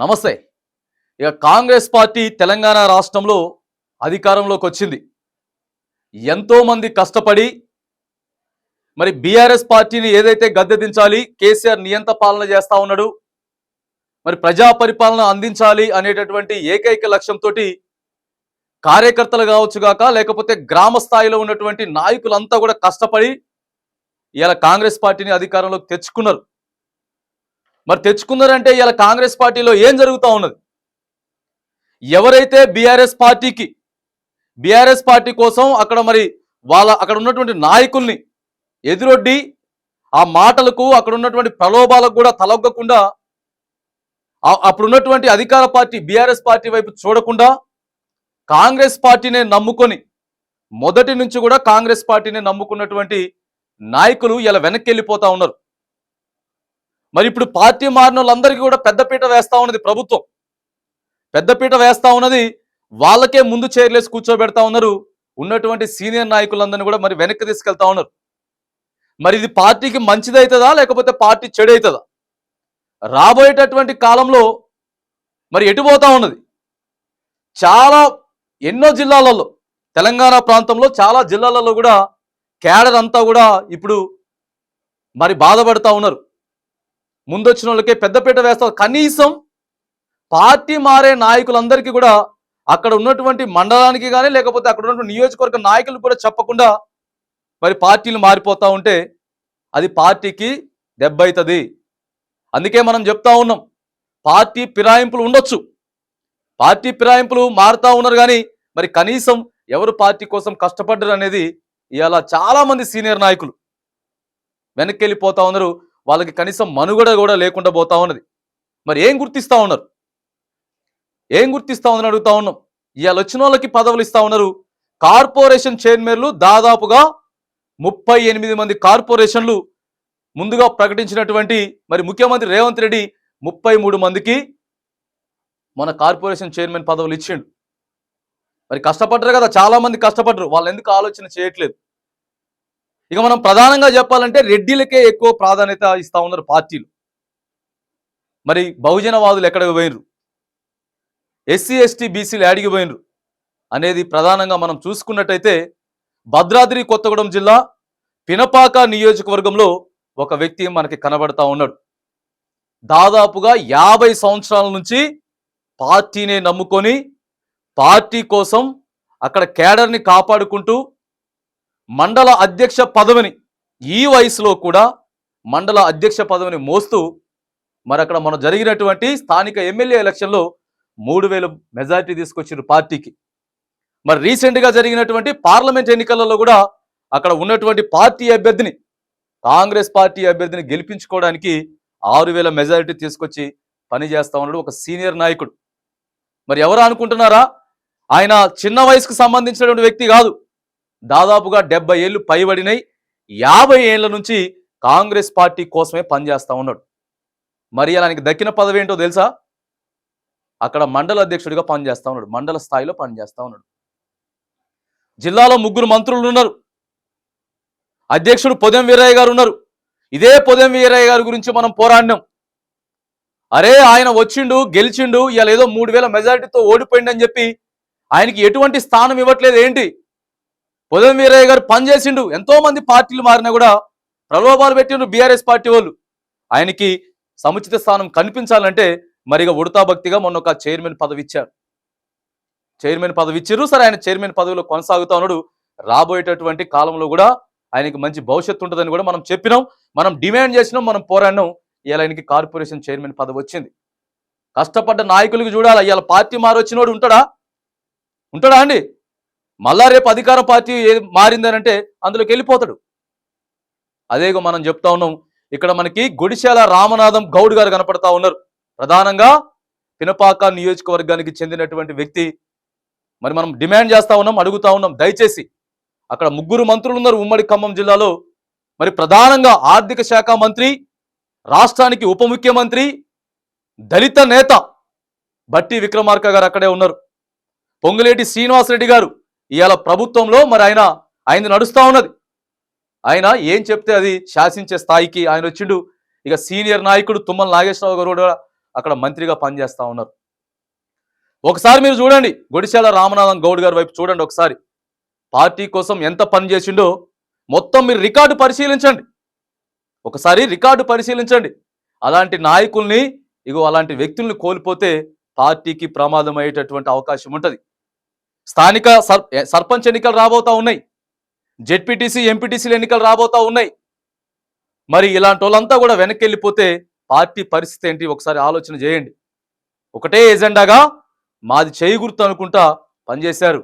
నమస్తే. ఇక కాంగ్రెస్ పార్టీ తెలంగాణ రాష్ట్రంలో అధికారంలోకి వచ్చింది. ఎంతోమంది కష్టపడి మరి బీఆర్ఎస్ పార్టీని ఏదైతే గద్దె దించాలి కేసీఆర్ నియంత పాలన చేస్తా ఉన్నాడు మరి ప్రజా పరిపాలన అందించాలి అనేటటువంటి ఏకైక లక్ష్యంతో కార్యకర్తలు కావచ్చు గాక లేకపోతే గ్రామ స్థాయిలో ఉన్నటువంటి నాయకులంతా కూడా కష్టపడి ఇలా కాంగ్రెస్ పార్టీని అధికారంలోకి తెచ్చుకున్నారు. మరి తెచ్చుకున్నారంటే ఇలా కాంగ్రెస్ పార్టీలో ఏం జరుగుతూ ఉన్నది? ఎవరైతే బీఆర్ఎస్ పార్టీకి బీఆర్ఎస్ పార్టీ కోసం అక్కడ మరి వాళ్ళ అక్కడ ఉన్నటువంటి నాయకుల్ని ఎదురొడ్డి ఆ మాటలకు అక్కడ ఉన్నటువంటి ప్రలోభాలకు కూడా తలొగ్గకుండా అప్పుడు ఉన్నటువంటి అధికార పార్టీ బీఆర్ఎస్ పార్టీ వైపు చూడకుండా కాంగ్రెస్ పార్టీనే నమ్ముకొని మొదటి నుంచి కూడా కాంగ్రెస్ పార్టీని నమ్ముకున్నటువంటి నాయకులు ఇలా వెనక్కి వెళ్ళిపోతా ఉన్నారు. మరి ఇప్పుడు పార్టీ మారిన వాళ్ళందరికీ కూడా పెద్దపీట వేస్తా ఉన్నది ప్రభుత్వం. పెద్దపీట వేస్తా ఉన్నది వాళ్ళకే ముందు చైర్లేసి కూర్చోబెడతా ఉన్నారు. ఉన్నటువంటి సీనియర్ నాయకులందరినీ కూడా మరి వెనక్కి తీసుకెళ్తా ఉన్నారు. మరి ఇది పార్టీకి మంచిదవుతుందా లేకపోతే పార్టీ చెడు అవుతుందా రాబోయేటటువంటి కాలంలో మరి ఎటుపోతా ఉన్నది? చాలా ఎన్నో జిల్లాలలో తెలంగాణ ప్రాంతంలో చాలా జిల్లాలలో కూడా క్యాడర్ అంతా కూడా ఇప్పుడు మరి బాధపడతా ఉన్నారు. ముందొచ్చిన వాళ్ళకే పెద్దపీట వేస్తారు కనీసం పార్టీ మారే నాయకులందరికీ కూడా అక్కడ ఉన్నటువంటి మండలానికి కానీ లేకపోతే అక్కడ ఉన్నటువంటి నియోజకవర్గ నాయకులు కూడా చెప్పకుండా మరి పార్టీలు మారిపోతా ఉంటే అది పార్టీకి దెబ్బ అవుతుంది అందుకే మనం చెప్తా ఉన్నాం పార్టీ ఫిరాయింపులు ఉండొచ్చు. పార్టీ ఫిరాయింపులు మారుతా ఉన్నారు కానీ మరి కనీసం ఎవరు పార్టీ కోసం కష్టపడ్డరు అనేది ఇవాళ చాలామంది సీనియర్ నాయకులు వెనక్కి వెళ్ళిపోతా ఉన్నారు. వాళ్ళకి కనీసం మనుగడ కూడా లేకుండా పోతా ఉన్నది. మరి ఏం గుర్తిస్తూ ఉన్నారు? ఏం గుర్తిస్తా ఉందని అడుగుతా ఉన్నాం. ఇవాళ వచ్చిన వాళ్ళకి పదవులు ఇస్తా ఉన్నారు. కార్పొరేషన్ చైర్మన్లు దాదాపుగా ముప్పై ఎనిమిది మంది కార్పొరేషన్లు ముందుగా ప్రకటించినటువంటి మరి ముఖ్యమంత్రి రేవంత్ రెడ్డి ముప్పై మూడు మందికి మన కార్పొరేషన్ చైర్మన్ పదవులు ఇచ్చిండు. మరి కష్టపడ్డారు కదా చాలామంది కష్టపడ్డరు. వాళ్ళు ఎందుకు ఆలోచన చేయట్లేదు? ఇక మనం ప్రధానంగా చెప్పాలంటే రెడ్డిలకే ఎక్కువ ప్రాధాన్యత ఇస్తా ఉన్నారు పార్టీలు. మరి బహుజనవాదులు ఎక్కడికి పోయినరు ఎస్సీ ఎస్టీ బీసీలు యాడికి పోయినరు అనేది ప్రధానంగా మనం చూసుకున్నట్టయితే భద్రాద్రి కొత్తగూడెం జిల్లా పినపాక నియోజకవర్గంలో ఒక వ్యక్తి మనకి కనబడతా ఉన్నాడు. దాదాపుగా యాభై సంవత్సరాల నుంచి పార్టీనే నమ్ముకొని పార్టీ కోసం అక్కడ కేడర్ని కాపాడుకుంటూ మండల అధ్యక్ష పదవిని ఈ వయసులో కూడా మండల అధ్యక్ష పదవిని మోస్తూ మరి అక్కడ మనం జరిగినటువంటి స్థానిక ఎమ్మెల్యే ఎలక్షన్లో మూడు వేలు మెజారిటీ తీసుకొచ్చిన పార్టీకి. మరి రీసెంట్గా జరిగినటువంటి పార్లమెంట్ ఎన్నికలలో కూడా అక్కడ ఉన్నటువంటి పార్టీ అభ్యర్థిని కాంగ్రెస్ పార్టీ అభ్యర్థిని గెలిపించుకోవడానికి ఆరు వేల మెజారిటీ తీసుకొచ్చి పనిచేస్తా ఉన్నాడు ఒక సీనియర్ నాయకుడు. మరి ఎవరు అనుకుంటున్నారా? ఆయన చిన్న వయసుకు సంబంధించినటువంటి వ్యక్తి కాదు. దాదాపుగా డెబ్బై ఏళ్ళు పైబడినాయి యాభై ఏళ్ళ నుంచి కాంగ్రెస్ పార్టీ కోసమే పనిచేస్తూ ఉన్నాడు. మరి అలానికి దక్కిన పదవి ఏంటో తెలుసా? అక్కడ మండల అధ్యక్షుడిగా పనిచేస్తా ఉన్నాడు. మండల స్థాయిలో పనిచేస్తూ ఉన్నాడు. జిల్లాలో ముగ్గురు మంత్రులు ఉన్నారు. అధ్యక్షుడు పొదెం వీరయ్య గారు ఉన్నారు. ఇదే పొదెం వీరయ్య గారి గురించి మనం పోరాడినాం. అరే ఆయన వచ్చిండు గెలిచిండు ఇలా ఏదో మూడు వేల మెజారిటీతో ఓడిపోయిండని చెప్పి ఆయనకి ఎటువంటి స్థానం ఇవ్వట్లేదు ఏంటి? పొదం వీరయ్య గారు పనిచేసిండు. ఎంతో మంది పార్టీలు మారినా కూడా ప్రలోభాలు పెట్టిండు బీఆర్ఎస్ పార్టీ వాళ్ళు. ఆయనకి సముచిత స్థానం కనిపించాలంటే మరిగా ఉడతా భక్తిగా మొన్న ఒక చైర్మన్ పదవి ఇచ్చారు. చైర్మన్ పదవి ఇచ్చారు సరే ఆయన చైర్మన్ పదవిలో కొనసాగుతా ఉన్నాడు. రాబోయేటటువంటి కాలంలో కూడా ఆయనకి మంచి భవిష్యత్తు ఉంటుందని కూడా మనం చెప్పినాం. మనం డిమాండ్ చేసినాం మనం పోరాడినాం. ఇలా ఆయనకి కార్పొరేషన్ చైర్మన్ పదవి వచ్చింది. కష్టపడ్డ నాయకులకు చూడాలి ఇవాళ పార్టీ మారొచ్చినోడు ఉంటాడా? ఉంటాడా అండి? మళ్ళా రేపు అధికార పార్టీ ఏ మారిందనంటే అందులోకి వెళ్ళిపోతాడు. అదేగో మనం చెప్తా ఉన్నాం. ఇక్కడ మనకి గుడిశాల రామనాథం గౌడ్ గారు కనపడతా ఉన్నారు. ప్రధానంగా పినపాక నియోజకవర్గానికి చెందినటువంటి వ్యక్తి. మరి మనం డిమాండ్ చేస్తా ఉన్నాం అడుగుతా ఉన్నాం. దయచేసి అక్కడ ముగ్గురు మంత్రులు ఉన్నారు ఉమ్మడి ఖమ్మం జిల్లాలో. మరి ప్రధానంగా ఆర్థిక శాఖ మంత్రి రాష్ట్రానికి ఉప ముఖ్యమంత్రి దళిత నేత బట్టి విక్రమార్క గారు అక్కడే ఉన్నారు. పొంగులేటి శ్రీనివాసరెడ్డి గారు ఇవాళ ప్రభుత్వంలో మరి ఆయన ఆయన నడుస్తూ ఉన్నది. ఆయన ఏం చెప్తే అది శాసించే స్థాయికి ఆయన వచ్చిండు. ఇక సీనియర్ నాయకుడు తుమ్మల నాగేశ్వరరావు గారు కూడా అక్కడ మంత్రిగా పనిచేస్తూ ఉన్నారు. ఒకసారి మీరు చూడండి గుడిశాల రామనాథం గౌడ్ గారి వైపు చూడండి ఒకసారి. పార్టీ కోసం ఎంత పని చేసిండో మొత్తం మీరు రికార్డు పరిశీలించండి. ఒకసారి రికార్డు పరిశీలించండి. అలాంటి నాయకుల్ని ఇగో అలాంటి వ్యక్తుల్ని కోల్పోతే పార్టీకి ప్రమాదం అయ్యేటటువంటి అవకాశం ఉంటుంది. స్థానిక సర్ సర్పంచ్ ఎన్నికలు రాబోతా ఉన్నాయి. జెడ్పీటీసీ ఎంపీటీసీలు ఎన్నికలు రాబోతా ఉన్నాయి. మరి ఇలాంటి వాళ్ళంతా కూడా వెనక్కి వెళ్ళిపోతే పార్టీ పరిస్థితి ఏంటి? ఒకసారి ఆలోచన చేయండి. ఒకటే ఎజెండాగా మాది చేయగుర్తు అనుకుంటా పనిచేశారు.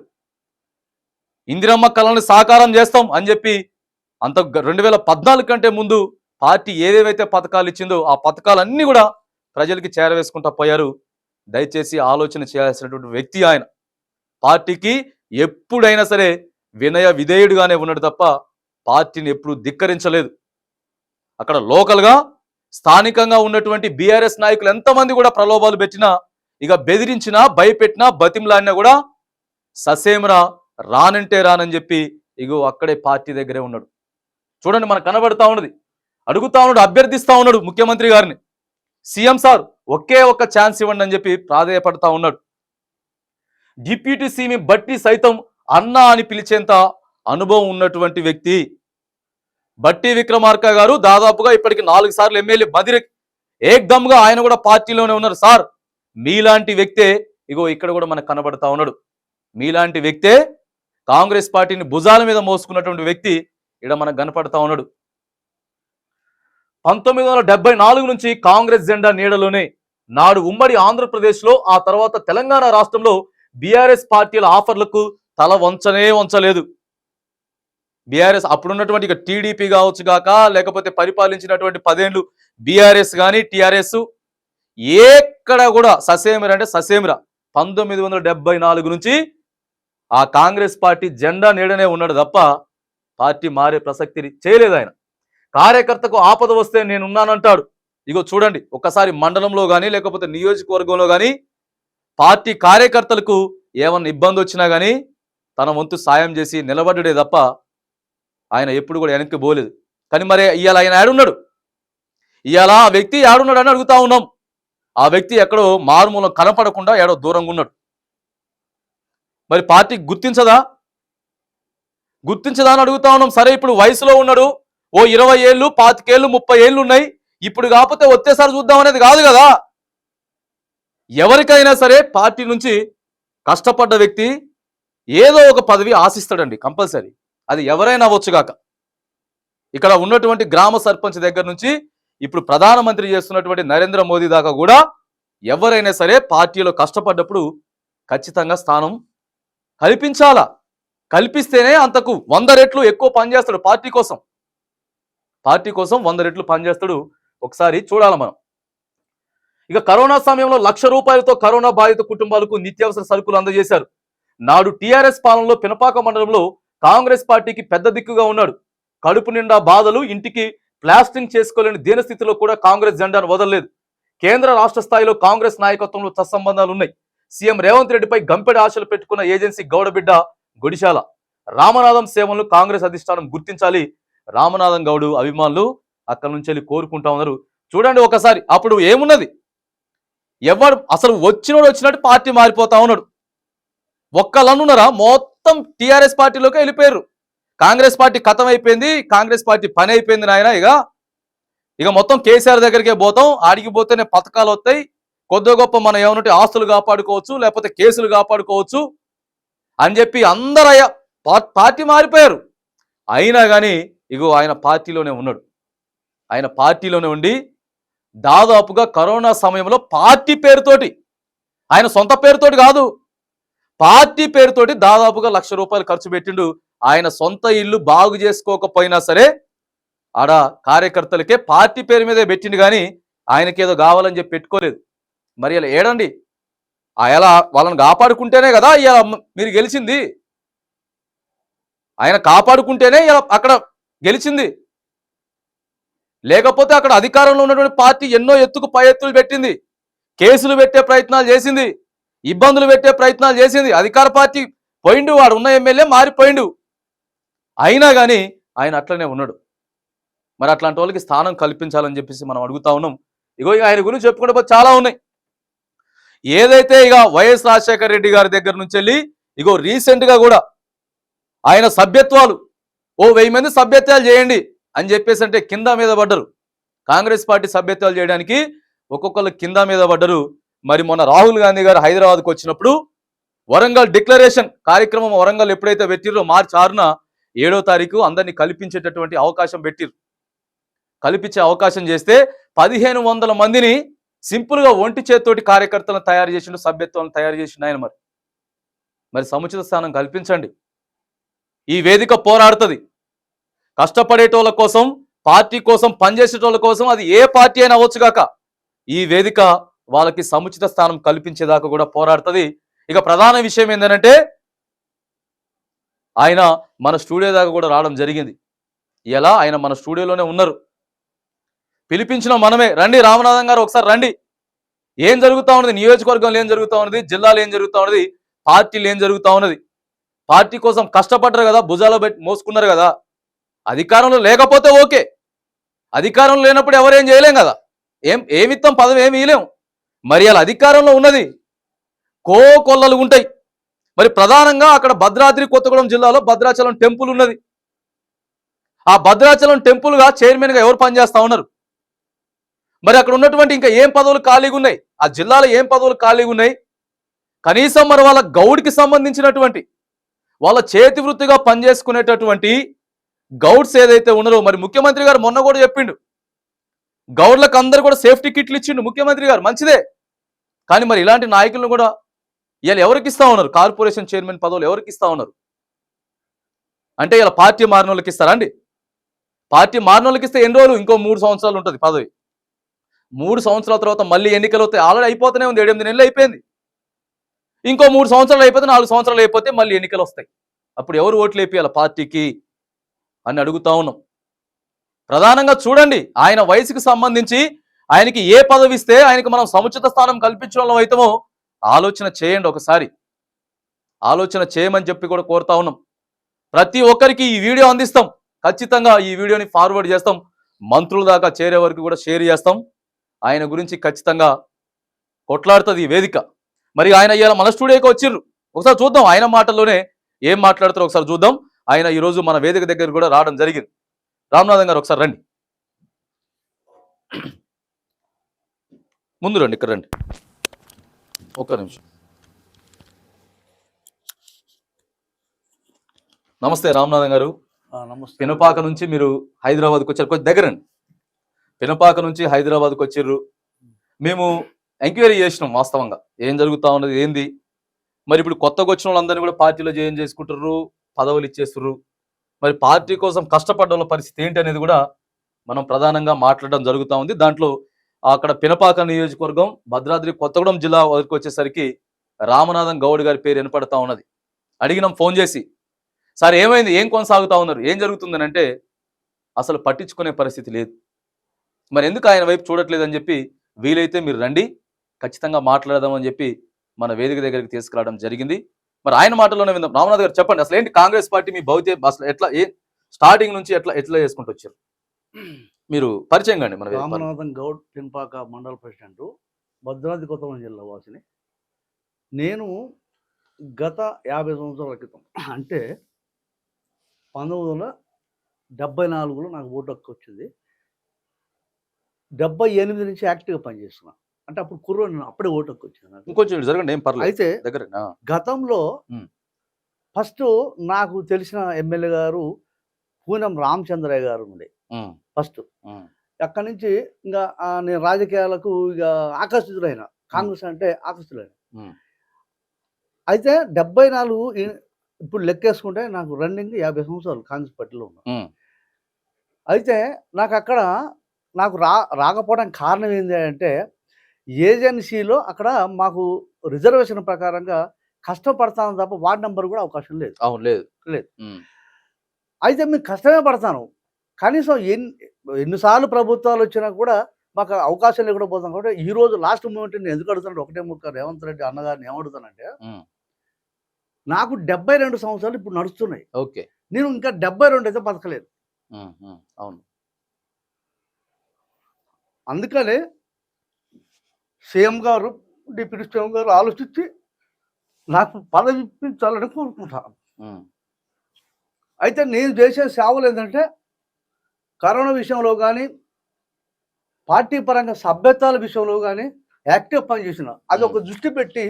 ఇందిరమ్మ కళను సాకారం చేస్తాం అని చెప్పి అంత రెండు వేల పద్నాలుగు కంటే ముందు పార్టీ ఏదేవైతే పథకాలు ఇచ్చిందో ఆ పథకాలన్నీ కూడా ప్రజలకి చేరవేసుకుంటా పోయారు. దయచేసి ఆలోచన చేయాల్సినటువంటి వ్యక్తి ఆయన. పార్టీకి ఎప్పుడైనా సరే వినయ విధేయుడుగానే ఉన్నాడు తప్ప పార్టీని ఎప్పుడు ధిక్కరించలేదు. అక్కడ లోకల్గా స్థానికంగా ఉన్నటువంటి బీఆర్ఎస్ నాయకులు ఎంతమంది కూడా ప్రలోభాలు పెట్టినా ఇక బెదిరించినా భయపెట్టినా బతిమ్లాడినా కూడా ససేమరా రానంటే రానని చెప్పి ఇగో అక్కడే పార్టీ దగ్గరే ఉన్నాడు. చూడండి మనకు కనబడతా ఉన్నది. అడుగుతా ఉన్నాడు అభ్యర్థిస్తా ఉన్నాడు ముఖ్యమంత్రి గారిని. సీఎం సార్ ఒకే ఒక్క ఛాన్స్ ఇవ్వండి అని చెప్పి ప్రాధేయపడతా ఉన్నాడు. డిప్యూటీ సీఎం బట్టి సైతం అన్నా అని పిలిచేంత అనుభవం ఉన్నటువంటి వ్యక్తి. బట్టి విక్రమార్క గారు దాదాపుగా ఇప్పటికి నాలుగు సార్లు ఎమ్మెల్యే బదిరి ఏకదమ్గా ఆయన కూడా పార్టీలోనే ఉన్నారు. సార్ మీలాంటి వ్యక్తే ఇగో ఇక్కడ కూడా మనకు కనబడతా ఉన్నాడు. మీలాంటి వ్యక్తే కాంగ్రెస్ పార్టీని భుజాల మీద మోసుకున్నటువంటి వ్యక్తి ఇక్కడ మనకు కనపడతా ఉన్నాడు. పంతొమ్మిది వందల నాలుగు నుంచి కాంగ్రెస్ జెండా నీడలోనే నాడు ఉమ్మడి ఆంధ్రప్రదేశ్లో ఆ తర్వాత తెలంగాణ రాష్ట్రంలో బీఆర్ఎస్ పార్టీల ఆఫర్లకు తల వంచనే వంచలేదు. బీఆర్ఎస్ అప్పుడున్నటువంటి ఇక టీడీపీ కావచ్చు గాక లేకపోతే పరిపాలించినటువంటి పదేళ్ళు బీఆర్ఎస్ కానీ టీఆర్ఎస్ ఎక్కడ కూడా ససేమిరా అంటే ససేమిరా. పంతొమ్మిది వందల డెబ్బై నాలుగు నుంచి ఆ కాంగ్రెస్ పార్టీ జెండా నీడనే ఉన్నాడు తప్ప పార్టీ మారే ప్రసక్తి చేయలేదు ఆయన. కార్యకర్తకు ఆపద వస్తే నేనున్నానంటాడు. ఇగో చూడండి ఒక్కసారి మండలంలో కానీ లేకపోతే నియోజకవర్గంలో కానీ పార్టీ కార్యకర్తలకు ఏమన్నా ఇబ్బంది వచ్చినా కానీ తన వంతు సాయం చేసి నిలబడ్డే తప్ప ఆయన ఎప్పుడు కూడా వెనక్కి పోలేదు. కానీ మరి ఇవాళ ఆయన ఆడున్నాడు. ఇవాళ ఆ వ్యక్తి ఆడున్నాడు అని అడుగుతా ఉన్నాం. ఆ వ్యక్తి ఎక్కడో మారుమూలం కనపడకుండా ఏడో దూరంగా ఉన్నాడు. మరి పార్టీ గుర్తించదా? గుర్తించదా అని అడుగుతా ఉన్నాం. సరే ఇప్పుడు వయసులో ఉన్నాడు. ఓ ఇరవై ఏళ్ళు పాతికేళ్ళు ముప్పై ఏళ్ళు ఉన్నాయి. ఇప్పుడు కాకపోతే వచ్చేసారి చూద్దాం అనేది కాదు కదా. ఎవరికైనా సరే పార్టీ నుంచి కష్టపడ్డ వ్యక్తి ఏదో ఒక పదవి ఆశిస్తాడండి కంపల్సరీ. అది ఎవరైనా అవ్వచ్చుగాక ఇక్కడ ఉన్నటువంటి గ్రామ సర్పంచ్ దగ్గర నుంచి ఇప్పుడు ప్రధానమంత్రి చేస్తున్నటువంటి నరేంద్ర మోదీ దాకా కూడా ఎవరైనా సరే పార్టీలో కష్టపడ్డప్పుడు ఖచ్చితంగా స్థానం కల్పించాలా? కల్పిస్తేనే అంతకు వంద రెట్లు ఎక్కువ పనిచేస్తాడు పార్టీ కోసం. పార్టీ కోసం వంద రెట్లు పనిచేస్తాడు ఒకసారి చూడాలి మనం. ఇక కరోనా సమయంలో లక్ష రూపాయలతో కరోనా బాధిత కుటుంబాలకు నిత్యావసర సరుకులు అందజేశారు. నాడు టీఆర్ఎస్ పాలనలో పినపాక మండలంలో కాంగ్రెస్ పార్టీకి పెద్ద దిక్కుగా ఉన్నాడు. కడుపు నిండా బాధలు ఇంటికి ప్లాస్టింగ్ చేసుకోలేని దీనస్థితిలో కూడా కాంగ్రెస్ జెండాను వదలలేదు. కేంద్ర రాష్ట్ర స్థాయిలో కాంగ్రెస్ నాయకత్వంలో సత్సంబంధాలు ఉన్నాయి సీఎం రేవంత్ రెడ్డిపై గంపెడి ఆశలు పెట్టుకున్న ఏజెన్సీ గౌడబిడ్డ గుడిశాల. రామనాథం సేవలను కాంగ్రెస్ అధిష్టానం గుర్తించాలి. రామనాథం గౌడు అభిమానులు అక్కడి నుంచి వెళ్ళి కోరుకుంటా ఉన్నారు. చూడండి ఒకసారి అప్పుడు ఏమున్నది? ఎవడు అసలు వచ్చినోడు వచ్చినట్టు పార్టీ మారిపోతా ఉన్నాడు. ఒక్కళ్ళనున్నారా? మొత్తం టిఆర్ఎస్ పార్టీలోకి వెళ్ళిపోయారు. కాంగ్రెస్ పార్టీ కథం అయిపోయింది కాంగ్రెస్ పార్టీ పని అయిపోయింది నాయన ఇక. ఇక మొత్తం కేసీఆర్ దగ్గరికే పోతాం ఆడికి పోతేనే పథకాలు వస్తాయి. కొద్ది గొప్ప మనం ఏమన్నట్టు ఆస్తులు కాపాడుకోవచ్చు లేకపోతే కేసులు కాపాడుకోవచ్చు అని చెప్పి అందరూ పార్టీ మారిపోయారు. అయినా కానీ ఇగో ఆయన పార్టీలోనే ఉన్నాడు. ఆయన పార్టీలోనే ఉండి దాదాపుగా కరోనా సమయంలో పార్టీ పేరుతోటి ఆయన సొంత పేరుతోటి కాదు పార్టీ పేరుతోటి దాదాపుగా లక్ష రూపాయలు ఖర్చు పెట్టిండు. ఆయన సొంత ఇల్లు బాగు చేసుకోకపోయినా సరే ఆడ కార్యకర్తలకే పార్టీ పేరు మీదే పెట్టిండు కానీ ఆయనకేదో కావాలని చెప్పి పెట్టుకోలేదు. మరి ఇలా ఏడండి? ఆ ఎలా వాళ్ళని కాపాడుకుంటేనే కదా ఇలా మీరు గెలిచింది. ఆయన కాపాడుకుంటేనే ఇలా అక్కడ గెలిచింది. లేకపోతే అక్కడ అధికారంలో ఉన్నటువంటి పార్టీ ఎన్నో ఎత్తుకు పై ఎత్తులు పెట్టింది. కేసులు పెట్టే ప్రయత్నాలు చేసింది. ఇబ్బందులు పెట్టే ప్రయత్నాలు చేసింది. అధికార పార్టీ పోయిండు వాడు ఉన్న ఎమ్మెల్యే మారిపోయిండు. అయినా కానీ ఆయన అట్లనే ఉన్నాడు. మరి అట్లాంటి వాళ్ళకి స్థానం కల్పించాలని చెప్పేసి మనం అడుగుతా ఉన్నాం. ఇగో ఇక ఆయన గురించి చెప్పుకుంటే చాలా ఉన్నాయి. ఏదైతే ఇక వైఎస్ రాజశేఖర రెడ్డి గారి దగ్గర నుంచి వెళ్ళి ఇగో రీసెంట్గా కూడా ఆయన సభ్యత్వాలు ఓ వెయ్యి మంది సభ్యత్వాలు చేయండి. అని చెప్పేసి అంటే కింద మీద పడ్డరు. కాంగ్రెస్ పార్టీ సభ్యత్వాలు చేయడానికి ఒక్కొక్కరు కింద మీద పడ్డరు. మరి మొన్న రాహుల్ గాంధీ గారు హైదరాబాద్కు వచ్చినప్పుడు వరంగల్ డిక్లరేషన్ కార్యక్రమం వరంగల్ ఎప్పుడైతే పెట్టిరో మార్చి ఆరున ఏడో తారీఖు అందరినీ కల్పించేటటువంటి అవకాశం పెట్టిరు కల్పించే అవకాశం చేస్తే పదిహేను వందల మందిని సింపుల్గా ఒంటి చేత్తోటి కార్యకర్తలను తయారు చేసిండు సభ్యత్వాలను తయారు చేసిండు ఆయన మరి. మరి సముచిత స్థానం కల్పించండి. ఈ వేదిక పోరాడుతుంది. కష్టపడేటోళ్ళ కోసం పార్టీ కోసం పనిచేసేటోళ్ళ కోసం అది ఏ పార్టీ అయినా అవ్వచ్చుగాక ఈ వేదిక వాళ్ళకి సముచిత స్థానం కల్పించేదాకా కూడా పోరాడుతుంది. ఇక ప్రధాన విషయం ఏంటంటే ఆయన మన స్టూడియో దాకా కూడా రావడం జరిగింది. ఎలా? ఆయన మన స్టూడియోలోనే ఉన్నారు. పిలిపించిన మనమే రండి రామనాథం గారు ఒకసారి రండి. ఏం జరుగుతూ ఉన్నది? నియోజకవర్గంలో ఏం జరుగుతూ ఉన్నది? జిల్లాలో ఏం జరుగుతూ ఉన్నది? పార్టీలు ఏం జరుగుతూ ఉన్నది? పార్టీ కోసం కష్టపడ్డారు కదా భుజాలు పెట్టి మోసుకున్నారు కదా. అధికారంలో లేకపోతే ఓకే. అధికారంలో లేనప్పుడు ఎవరేం చేయలేం కదా. ఏం ఏమిత్తం పదవి ఏమి ఇయలేం మరి అలా అధికారంలో ఉన్నది కో కొల్లలు ఉంటాయి. మరి ప్రధానంగా అక్కడ భద్రాద్రి కొత్తగూడెం జిల్లాలో భద్రాచలం టెంపుల్ ఉన్నది. ఆ భద్రాచలం టెంపుల్గా చైర్మన్గా ఎవరు పనిచేస్తా ఉన్నారు? మరి అక్కడ ఉన్నటువంటి ఇంకా ఏం పదవులు ఖాళీగా ఉన్నాయి? ఆ జిల్లాలో ఏం పదవులు ఖాళీగా ఉన్నాయి? కనీసం మరి వాళ్ళ గౌడ్కి సంబంధించినటువంటి వాళ్ళ చేతి వృత్తిగా పనిచేసుకునేటటువంటి గౌడ్స్ ఏదైతే ఉన్నారో మరి ముఖ్యమంత్రి గారు మొన్న కూడా చెప్పిండు. గౌడ్లకు అందరు కూడా సేఫ్టీ కిట్లు ఇచ్చిండు ముఖ్యమంత్రి గారు మంచిదే. కానీ మరి ఇలాంటి నాయకులను కూడా వీళ్ళు ఎవరికి ఇస్తా ఉన్నారు? కార్పొరేషన్ చైర్మన్ పదవులు ఎవరికి ఇస్తా ఉన్నారు? అంటే ఇలా పార్టీ మారిన వాళ్ళకి ఇస్తారా అండి? పార్టీ మారిన వాళ్ళకి ఇస్తే ఎన్ని రోజులు? ఇంకో మూడు సంవత్సరాలు ఉంటుంది పదవి. మూడు సంవత్సరాల తర్వాత మళ్ళీ ఎన్నికలు వస్తాయి ఆల్రెడీ అయిపోతూనే ఉంది. ఏడెనిమిది నెలలు అయిపోయింది. ఇంకో మూడు సంవత్సరాలు అయిపోతే నాలుగు సంవత్సరాలు అయిపోతే మళ్ళీ ఎన్నికలు వస్తాయి. అప్పుడు ఎవరు ఓట్లు వేపియాలి పార్టీకి అని అడుగుతా ఉన్నాం. ప్రధానంగా చూడండి ఆయన వయసుకి సంబంధించి ఆయనకి ఏ పదవి ఇస్తే ఆయనకి మనం సముచిత స్థానం కల్పించడంలో అయితేమో ఆలోచన చేయండి ఒకసారి. ఆలోచన చేయమని చెప్పి కూడా కోరుతా ఉన్నాం. ప్రతి ఒక్కరికి ఈ వీడియో అందిస్తాం. ఖచ్చితంగా ఈ వీడియోని ఫార్వర్డ్ చేస్తాం. మంత్రుల దాకా చేరే వరకు కూడా షేర్ చేస్తాం. ఆయన గురించి ఖచ్చితంగా కొట్లాడుతుంది ఈ వేదిక. మరి ఆయన ఇవాళ మన స్టూడియోకి వచ్చిర్రు. ఒకసారి చూద్దాం ఆయన మాటల్లోనే ఏం మాట్లాడతారో ఒకసారి చూద్దాం. ఆయన ఈరోజు మన వేదిక దగ్గర కూడా రావడం జరిగింది. రామనాథన్ గారు ఒకసారి రండి. ముందు రండి ఇక్కడ రండి. ఒక్క నిమిషం. నమస్తే రామనాథన్ గారు. పినపాక నుంచి మీరు హైదరాబాద్కి వచ్చారు. కొంచెం దగ్గరండి పినపాక నుంచి హైదరాబాద్కి వచ్చిర్రు మేము ఎంక్వైరీ చేసినాం వాస్తవంగా. ఏం జరుగుతా ఉన్నది ఏంది? మరి ఇప్పుడు కొత్తగా వచ్చిన వాళ్ళందరినీ కూడా పార్టీలో జాయిన్ చేసుకుంటారు పదవులు ఇచ్చేస్తుర్రు. మరి పార్టీ కోసం కష్టపడ్డ పరిస్థితి ఏంటి అనేది కూడా మనం ప్రధానంగా మాట్లాడడం జరుగుతూ ఉంది. దాంట్లో అక్కడ పినపాక నియోజకవర్గం భద్రాద్రి కొత్తగూడెం జిల్లా వరకు వచ్చేసరికి రామనాథం గౌడ్ గారి పేరు వినపడతా ఉన్నది. అడిగినాం ఫోన్ చేసి సార్ ఏమైంది? ఏం కొనసాగుతా ఉన్నారు? ఏం జరుగుతుందని అంటే అసలు పట్టించుకునే పరిస్థితి లేదు. మరి ఎందుకు ఆయన వైపు చూడట్లేదని చెప్పి వీలైతే మీరు రండి ఖచ్చితంగా మాట్లాడదామని చెప్పి మన వేదిక దగ్గరికి తీసుకురావడం జరిగింది. మరి ఆయన మాటలోనే విందాం. రామనాథ్ గారు చెప్పండి అసలు ఏంటి కాంగ్రెస్ పార్టీ మీ భౌతే అసలు ఎట్లా ఏ స్టార్టింగ్ నుంచి ఎట్లా ఎట్లా చేసుకుంటూ వచ్చారు? మీరు పరిచయం కండి మన రామనాథన్ గౌడ్ తిన్పాక మండల ప్రెసిడెంట్ భద్రాద్రి కొత్తగూడెం జిల్లా వాసిని. నేను గత యాభై సంవత్సరాల క్రితం అంటే పంతొమ్మిది వందల డెబ్బై నాలుగులో నాకు ఓటు హక్కు వచ్చింది. డెబ్బై ఎనిమిది నుంచి యాక్టివ్గా పనిచేస్తున్నాను అంటే అప్పుడు కుర్ర అప్పుడే ఓటు నాకు. ఇంకొంచెం జరగండి ఏం పర్లేదు. అయితే దగ్గర గతంలో. ఫస్ట్ నాకు తెలిసిన ఎమ్మెల్యే గారు పూనం రామచంద్రయ్య గారు ఉండే. ఫస్ట్. అక్కడి నుంచి ఇంకా నేను రాజకీయాలకు ఇక ఆకర్షితులైన కాంగ్రెస్ అంటే ఆకర్షితులైన. అయితే డెబ్బై నాలుగు ఇప్పుడు లెక్కేసుకుంటే నాకు రన్నింగ్ యాభై సంవత్సరాలు కాంగ్రెస్ పార్టీలో ఉన్నా. అయితే నాకు అక్కడ నాకు రా రాకపోవడానికి కారణం ఏంటి అంటే ఏజెన్సీలో అక్కడ మాకు రిజర్వేషన్ ప్రకారంగా కష్టపడతాను తప్ప వార్డ్ నెంబర్ కూడా అవకాశం లేదు. అవును లేదు. లేదు. అయితే మేము కష్టమే పడతాను. కనీసం ఎన్ని ఎన్నిసార్లు ప్రభుత్వాలు వచ్చినా కూడా మాకు అవకాశం లేకుండా పోతాం. కాబట్టి ఈ రోజు లాస్ట్ మూమెంట్ నేను ఎందుకు అడుగుతాను ఒకటే ముక్క రేవంత్ రెడ్డి అన్నగారిని ఏమడుగుతానంటే ఉమ్, నాకు డెబ్బై రెండు సంవత్సరాలు ఇప్పుడు నడుస్తున్నాయి. ఓకే. నేను ఇంకా డెబ్బై రెండు అయితే బతకలేదు. అవును. అందుకనే సీఎం గారు డిప్యూటీ సీఎం గారు ఆలోచించి నాకు పదవి ఇప్పించాలని కోరుకుంటాను అయితే నేను చేసే సేవలు ఏంటంటే కరోనా విషయంలో కానీ పార్టీ పరంగా సభ్యత్వాల విషయంలో కానీ యాక్టివ్ పనిచేసిన అది ఒక దృష్టి పెట్టి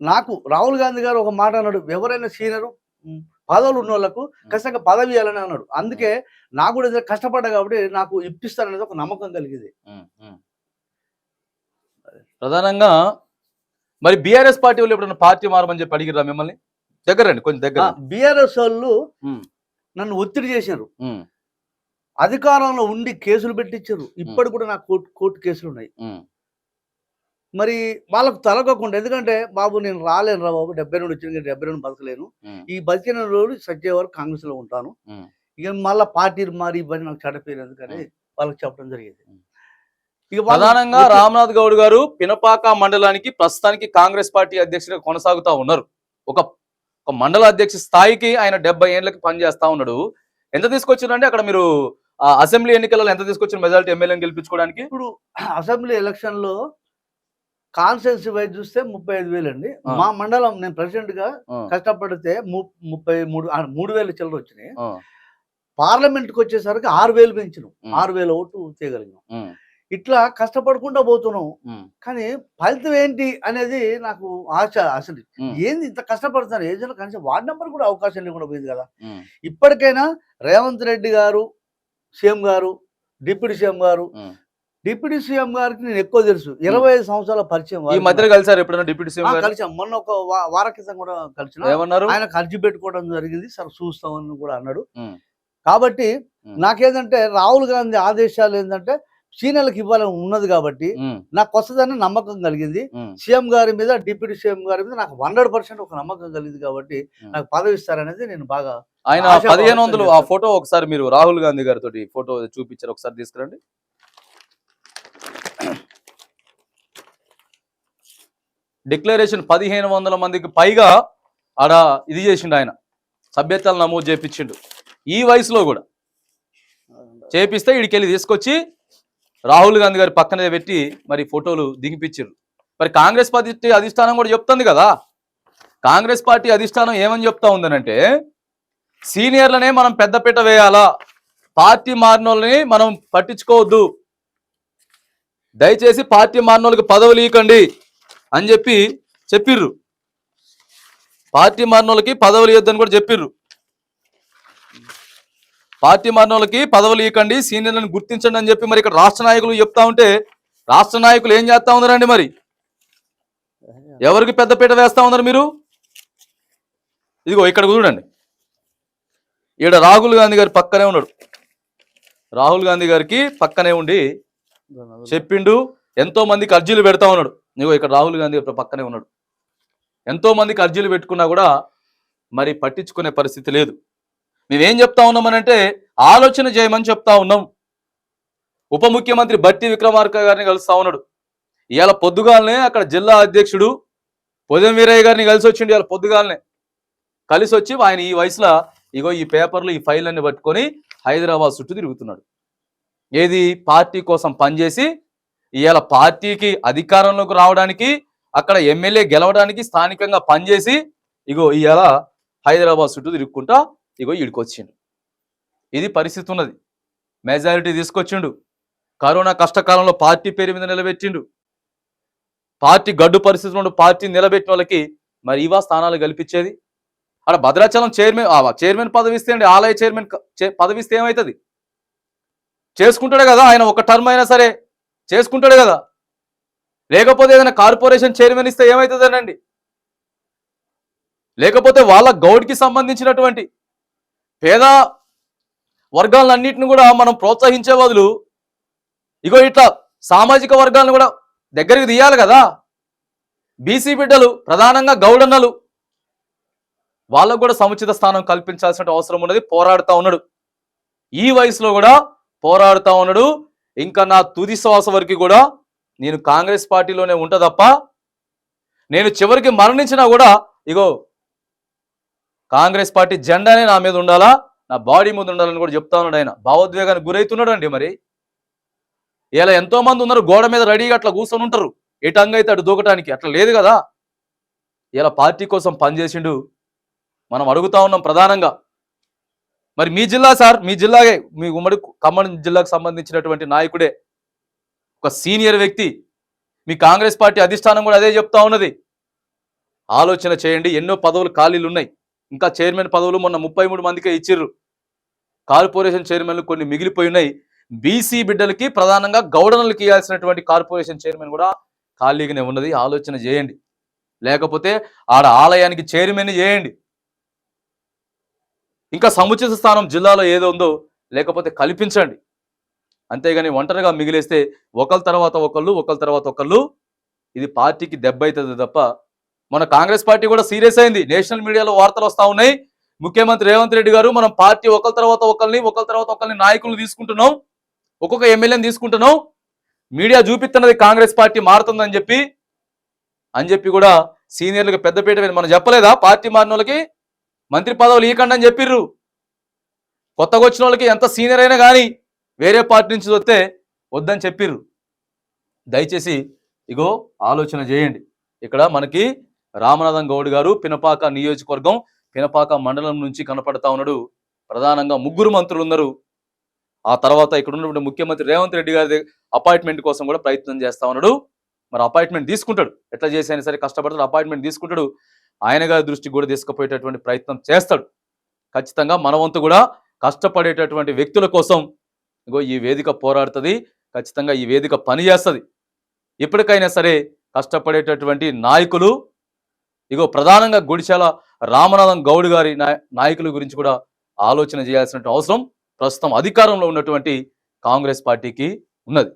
నాకు రాహుల్ గాంధీ గారు ఒక మాట అన్నాడు ఎవరైనా సీనియర్ పదవులు ఉన్న వాళ్ళకు ఖచ్చితంగా పదవి ఇవ్వాలని అన్నాడు. అందుకే నాకు కూడా కష్టపడ్డా కాబట్టి నాకు ఇప్పిస్తారనేది ఒక నమ్మకం కలిగింది. ప్రధానంగా మరి బీఆర్ఎస్ పార్టీ వాళ్ళు ఎప్పుడైనా పార్టీ మారమని చెప్పి అడిగిరా మిమ్మల్ని? దగ్గర రండి కొంచెం దగ్గర. బిఆర్ఎస్ వాళ్ళు నన్ను ఒత్తిడి చేశారు అధికారంలో ఉండి కేసులు పెట్టించారు. ఇప్పటి కూడా నాకు కోర్టు కోర్టు కేసులు ఉన్నాయి. మరి వాళ్ళకు తలగకుండా ఎందుకంటే బాబు నేను రాలేను రా బాబు డెబ్బై రెండు వచ్చిన డెబ్బై రెండు బతకలేను. ఈ బతికిన రోజు సత్య వరకు కాంగ్రెస్లో ఉంటాను. ఇక మళ్ళీ పార్టీలు మారి ఇవన్నీ నాకు చెడపేరు ఎందుకని వాళ్ళకి చెప్పడం జరిగేది. ప్రధానంగా రామ్నాథ్ గౌడ్ గారు పినపాక మండలానికి ప్రస్తుతానికి కాంగ్రెస్ పార్టీ అధ్యక్షుడిగా కొనసాగుతా ఉన్నారు. ఒక ఒక మండల అధ్యక్ష స్థాయికి ఆయన డెబ్బై ఏళ్ళకి పనిచేస్తా ఉన్నాడు. ఎంత తీసుకొచ్చారంటే అక్కడ మీరు అసెంబ్లీ ఎన్నికలలో ఎంత తీసుకొచ్చిన మెజారిటీ ఎమ్మెల్యేని గెలిపించుకోవడానికి? ఇప్పుడు అసెంబ్లీ ఎలక్షన్లో కాన్స్టిట్యున్సీ వైజ్ చూస్తే ముప్పై ఐదు వేలు అండి. మా మండలం నేను ప్రెసిడెంట్గా కష్టపడితే ముప్పై మూడు మూడు వేల చిల్లర వచ్చినాయి. పార్లమెంట్కి వచ్చేసరికి ఆరు వేలు పెంచినాం. ఆరు వేల ఓటు చేయగలిగినాం ఇట్లా కష్టపడుకుంటూ పోతున్నాం కానీ ఫలితం ఏంటి అనేది నాకు ఆశ అసలు ఏంది ఇంత కష్టపడుతున్నారు? ఏజెంట్ కనీసం వార్డు నెంబర్ కూడా అవకాశం లేకుండా పోయింది కదా. ఇప్పటికైనా రేవంత్ రెడ్డి గారు సీఎం గారు డిప్యూటీ సీఎం గారు. డిప్యూటీ సీఎం గారికి నేను ఎక్కువ తెలుసు. ఇరవై ఐదు సంవత్సరాల పరిచయం ఈ మధ్యలో కలిసారు ఎప్పుడైనా డిప్యూటీ సీఎం కలిసాం. మొన్న ఒక వార క్రితం కూడా కలిసిన ఏమన్నారు? ఆయన ఖర్చు పెట్టుకోవడం జరిగింది. సార్ చూస్తామని కూడా అన్నాడు. కాబట్టి. నాకేంటంటే రాహుల్ గాంధీ ఆదేశాలు ఏంటంటే సీనియర్లకు ఇవ్వాలని ఉన్నది కాబట్టి నాకు వస్తుందని నమ్మకం కలిగింది. సీఎం గారి మీద డిప్యూటీ సీఎం గారి మీద నాకు హండ్రెడ్ పర్సెంట్ ఒక నమ్మకం కలిగింది కాబట్టి. నాకు పదవి ఇస్తారనేది నేను బాగా ఆయన పదిహేను వందలు ఆ. ఫోటో ఒకసారి మీరు రాహుల్ గాంధీ గారితో ఫోటో చూపించారు. ఒకసారి తీసుకురండి. డిక్లరేషన్ పదిహేను వందల మందికి పైగా ఆడ ఇది చేసిండు ఆయన. సభ్యతలు నమోదు చేపించిండు. ఈ వయసులో కూడా. చేపిస్తే వీడికెళ్ళి తీసుకొచ్చి రాహుల్ గాంధీ గారి పక్కనే పెట్టి మరి ఫోటోలు దిగిపించారు మరి కాంగ్రెస్ పార్టీ అధిష్టానం కూడా చెప్తుంది కదా. కాంగ్రెస్ పార్టీ అధిష్టానం ఏమని చెప్తా ఉందనంటే సీనియర్లనే మనం పెద్దపీట వేయాలా? పార్టీ మారినోళ్ళని మనం పట్టించుకోవద్దు. దయచేసి పార్టీ మారినోళ్ళకి పదవులు ఇవ్వకండి అని చెప్పి చెప్పిర్రు. పార్టీ మారిన వాళ్ళకి పదవులు ఇవ్వద్దని కూడా చెప్పిర్రు. పార్టీ మారిన పదవులు ఇవ్వకండి సీనియర్లను గుర్తించండి అని చెప్పి మరి ఇక్కడ రాష్ట్ర నాయకులు చెప్తా ఉంటే రాష్ట్ర నాయకులు ఏం చేస్తా ఉన్నారండి మరి? ఎవరికి పెద్దపీట వేస్తా ఉన్నారు మీరు? ఇదిగో ఇక్కడ చూడండి. ఈడ రాహుల్ గాంధీ గారి పక్కనే ఉన్నాడు. రాహుల్ గాంధీ గారికి పక్కనే ఉండి చెప్పిండు ఎంతో మందికి అర్జీలు పెడతా ఉన్నాడు. ఇదిగో ఇక్కడ రాహుల్ గాంధీ గారి పక్కనే ఉన్నాడు. ఎంతో మందికి అర్జీలు పెట్టుకున్నా కూడా మరి పట్టించుకునే పరిస్థితి లేదు. మేమేం చెప్తా ఉన్నామనంటే ఆలోచన చేయమని చెప్తా ఉన్నాం. ఉప ముఖ్యమంత్రి బట్టి విక్రమార్క గారిని కలుస్తా ఉన్నాడు. ఇవాళ పొద్దుగాలనే అక్కడ జిల్లా అధ్యక్షుడు పొదం వీరయ్య గారిని కలిసి వచ్చిండు ఇవాళ పొద్దుగాలనే. కలిసి వచ్చి ఆయన ఈ వయసులో ఇగో ఈ పేపర్లు ఈ ఫైల్ అన్ని పట్టుకొని హైదరాబాద్ చుట్టూ తిరుగుతున్నాడు. ఏది? పార్టీ కోసం పనిచేసి ఇవాళ పార్టీకి అధికారంలోకి రావడానికి అక్కడ ఎమ్మెల్యే గెలవడానికి స్థానికంగా పనిచేసి ఇగో ఇవాళ హైదరాబాద్ చుట్టూ తిరుగుకుంటా ఇగో ఈడికొచ్చిండు. ఇది పరిస్థితి ఉన్నది మెజారిటీ తీసుకొచ్చిండు. కరోనా కష్టకాలంలో పార్టీ పేరు మీద నిలబెట్టిండు. పార్టీ గడ్డు పరిస్థితుల్లో పార్టీ నిలబెట్టిన వాళ్ళకి మరి ఇవా స్థానాలు కల్పించేది? అక్కడ భద్రాచలం చైర్మన్ చైర్మన్ పదవి ఇస్తే అండి ఆలయ చైర్మన్ చే- పదవి ఇస్తే ఏమవుతుంది చేసుకుంటాడే కదా ఆయన ఒక టర్మ్ అయినా సరే. చేసుకుంటాడే కదా. లేకపోతే ఏదైనా కార్పొరేషన్ చైర్మన్ ఇస్తే ఏమవుతుందనండి లేకపోతే వాళ్ళ గౌడ్కి సంబంధించినటువంటి పేద వర్గాలన్నింటిని కూడా మనం ప్రోత్సహించే బదులు ఇగో ఇట్లా సామాజిక వర్గాలను కూడా దగ్గరికి తీయాలి కదా. బీసీ బిడ్డలు ప్రధానంగా గౌడన్నలు వాళ్ళకు కూడా సముచిత స్థానం కల్పించాల్సిన అవసరం ఉన్నది పోరాడుతూ ఉన్నాడు. ఈ వయసులో కూడా పోరాడుతూ ఉన్నాడు. ఇంకా నా తుది శ్వాస వరకు కూడా నేను కాంగ్రెస్ పార్టీలోనే ఉంటా తప్ప నేను చివరికి మరణించినా కూడా ఇగో కాంగ్రెస్ పార్టీ జెండానే నా మీద ఉండాలా? నా బాడీ మీద ఉండాలని కూడా చెప్తా ఉన్నాడు ఆయన. భావోద్వేగానికి గురవుతున్నాడు అండి మరి. ఇలా ఎంతో మంది ఉన్నారు గోడ మీద రెడీగా అట్లా కూర్చొని ఉంటారు. ఎటంగా అయితే అటు దూకటానికి అట్లా లేదు కదా. ఇలా పార్టీ కోసం పనిచేసిండు. మనం అడుగుతా ఉన్నాం ప్రధానంగా. మరి మీ జిల్లా సార్ మీ జిల్లాగే మీ ఉమ్మడి ఖమ్మం జిల్లాకు సంబంధించినటువంటి నాయకుడే. ఒక సీనియర్ వ్యక్తి. మీ కాంగ్రెస్ పార్టీ అధిష్టానం కూడా అదే చెప్తా ఉన్నది. ఆలోచన చేయండి. ఎన్నో పదవులు ఖాళీలు ఉన్నాయి. ఇంకా చైర్మన్ పదవులు మొన్న ముప్పై మూడు మందికే ఇచ్చిర్రు. కార్పొరేషన్ చైర్మన్లు కొన్ని మిగిలిపోయి ఉన్నాయి బీసీ బిడ్డలకి ప్రధానంగా గౌడనలకు ఇవ్వాల్సినటువంటి కార్పొరేషన్ చైర్మన్ కూడా ఖాళీగానే ఉన్నది. ఆలోచన చేయండి. లేకపోతే ఆడ ఆలయానికి చైర్మన్ చేయండి. ఇంకా సముచిత స్థానం జిల్లాలో ఏదో ఉందో లేకపోతే కల్పించండి. అంతేగాని ఒంటరిగా మిగిలేస్తే ఒకళ్ళ తర్వాత ఒకళ్ళు ఒకళ్ళ తర్వాత ఒకళ్ళు. ఇది పార్టీకి దెబ్బ అవుతుంది తప్ప మన కాంగ్రెస్ పార్టీ కూడా సీరియస్ అయింది. నేషనల్ మీడియాలో వార్తలు వస్తా ఉన్నాయి. ముఖ్యమంత్రి రేవంత్ రెడ్డి గారు మనం పార్టీ ఒకరి తర్వాత ఒకరిని ఒకరి తర్వాత ఒకరిని నాయకులను తీసుకుంటున్నాం. ఒక్కొక్క ఎమ్మెల్యేని తీసుకుంటున్నాం. మీడియా చూపిస్తున్నది కాంగ్రెస్ పార్టీ మారుతుందని చెప్పి అని చెప్పి కూడా సీనియర్లకు పెద్దపీట మనం చెప్పలేదా? పార్టీ మారిన వాళ్ళకి మంత్రి పదవులు ఇవ్వకండి అని చెప్పిర్రు. కొత్తగా వచ్చిన వాళ్ళకి ఎంత సీనియర్ అయినా కానీ వేరే పార్టీ నుంచి వస్తే వద్దని చెప్పిర్రు. దయచేసి ఇగో ఆలోచన చేయండి. ఇక్కడ మనకి రామనాథం గౌడ్ గారు పినపాక నియోజకవర్గం పినపాక మండలం నుంచి కనపడతా ఉన్నాడు. ప్రధానంగా ముగ్గురు మంత్రులు ఉన్నారు ఆ తర్వాత ఇక్కడ ఉన్నటువంటి ముఖ్యమంత్రి రేవంత్ రెడ్డి గారి అపాయింట్మెంట్ కోసం కూడా ప్రయత్నం చేస్తా ఉన్నాడు. మరి అపాయింట్మెంట్ తీసుకుంటాడు. ఎట్లా చేసి అయినా సరే కష్టపడతాడు అపాయింట్మెంట్ తీసుకుంటాడు. ఆయన గారి దృష్టికి కూడా తీసుకుపోయేటటువంటి ప్రయత్నం చేస్తాడు. ఖచ్చితంగా మన వంతు కూడా కష్టపడేటటువంటి వ్యక్తుల కోసం ఇగో ఈ వేదిక పోరాడుతుంది. ఖచ్చితంగా ఈ వేదిక పని చేస్తుంది ఇప్పటికైనా సరే కష్టపడేటటువంటి నాయకులు ఇగో ప్రధానంగా గుడిశాల రామనాథం గౌడ్ గారి నాయ- నాయకుల గురించి కూడా ఆలోచన చేయాల్సిన అవసరం ప్రస్తుతం అధికారంలో ఉన్నటువంటి కాంగ్రెస్ పార్టీకి ఉన్నది.